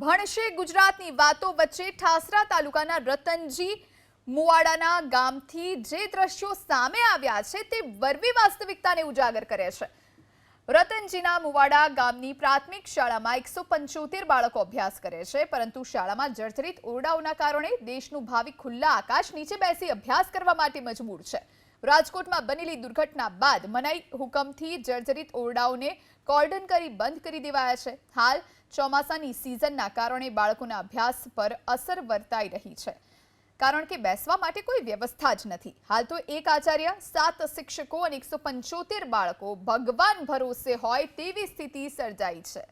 ભણશે ગુજરાતની વાતો વચ્ચે ઠાસરા તાલુકાના રતનજી મુવાડાના ગામથી જે દ્રશ્યો સામે આવ્યા છે તે વરવી વાસ્તવિકતાને ઉજાગર કરે છે. રતનજીના મુવાડા ગામની પ્રાથમિક શાળામાં એકસો પંચોતેર બાળકો અભ્યાસ કરે છે, પરંતુ શાળામાં જર્જરિત ઓરડાઓના કારણે દેશનું ભાવિ ખુલ્લા આકાશ નીચે બેસી અભ્યાસ કરવા માટે મજબૂર છે. રાજકોટમાં બનેલી દુર્ઘટના બાદ મનાઈ હુકમથી જર્જરિત ઓરડાઓને કોર્ડન કરી બંધ કરી દેવાયા છે. હાલ ચોમાસાની સિઝનના કારણે બાળકોના અભ્યાસ પર અસર વર્તાઈ રહી છે. કારણ કે બેસવા માટે કોઈ વ્યવસ્થા જ નથી. હાલ તો એક આચાર્ય, સાત શિક્ષકો અને એકસો બાળકો ભગવાન ભરોસે હોય તેવી સ્થિતિ સર્જાઈ છે.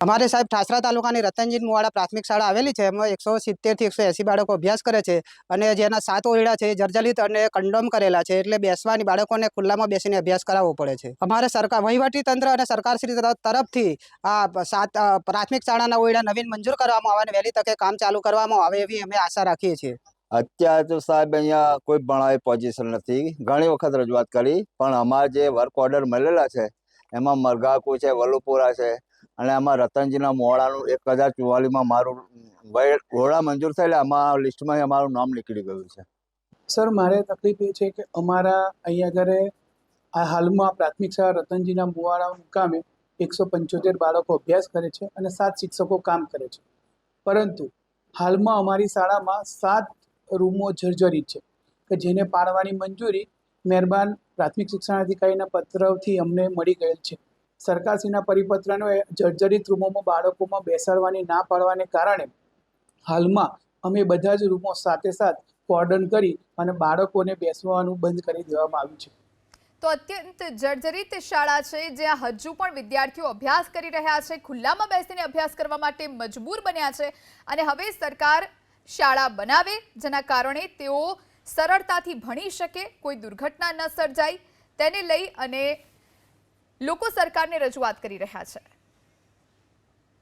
અમારે સાહેબ ઠાસરા તાલુકાની રતનજી મુવાડા પ્રાથમિક શાળા આવેલી છે. એમાં એકસો સિત્તેરથી એકસો એંસી બાળકો અભ્યાસ કરે છે અને જેના સાત ઓરડા છે એ જર્જલિત અને કંડોમ કરેલા છે એટલે બેસવાની બાળકોને ખુલ્લામાં બેસીને અભ્યાસ કરાવવો પડે છે. અમારે સરકાર વહીવટી તંત્ર અને સરકારશ્રી તરફ- તરફથી આ સાત પ્રાથમિક શાળાના ઓરડા નવીન મંજૂર કરવામાં આવે અને વહેલી તકે કામ ચાલુ કરવામાં આવે એવી અમે આશા રાખીએ છીએ. અત્યારે તો સાહેબ અહીંયા કોઈ ભણાવી પોઝિશન નથી. ઘણી વખત રજૂઆત કરી, પણ અમારા જે વર્ક ઓર્ડર મળેલા છે, એમાં મરઘાકુ છે, વલુપુરા છે અને આમાં રતનજીના મોડાનું એક હજાર ચુમ્માલીસમાં મારું ઓળા મંજૂર થયેલા આમાં લિસ્ટમાં અમારું નામ નીકળી ગયું છે. સર, મારે તકલીફ એ છે કે અમારા અહીંયા આગળ આ હાલમાં પ્રાથમિક શાળા રતનજીના મુવાડા મુકામે એકસો પંચોતેર બાળકો અભ્યાસ કરે છે અને સાત શિક્ષકો કામ કરે છે. પરંતુ હાલમાં અમારી શાળામાં સાત રૂમો જર્જરિત છે કે જેને પાડવાની મંજૂરી મહેરબાન પ્રાથમિક શિક્ષણ અધિકારીના પત્રથી અમને મળી ગયેલ છે. સરકારશ્રીના પરિપત્રનો જર્જરિત રૂમોમાં બાળકોમાં બેસાડવાની ના પાડવાને કારણે હાલમાં અમે બધા જ રૂમો સાથે સાથ કોર્ડન કરી અને બાળકોને બેસવાનું બંધ કરી દેવામાં આવ્યું છે. તો અત્યંત જર્જરિત શાળા છે, જ્યાં હજુ પણ વિદ્યાર્થીઓ અભ્યાસ કરી રહ્યા છે, ખુલ્લામાં બેસીને અભ્યાસ કરવા માટે મજબૂર બન્યા છે અને હવે સરકાર શાળા બનાવે, જેના કારણે તેઓ સરળતાથી ભણી શકે, કોઈ દુર્ઘટના ન સર્જાય, તેને લઈ અને લોકો સરકારને રજૂઆત કરી રહ્યા છે.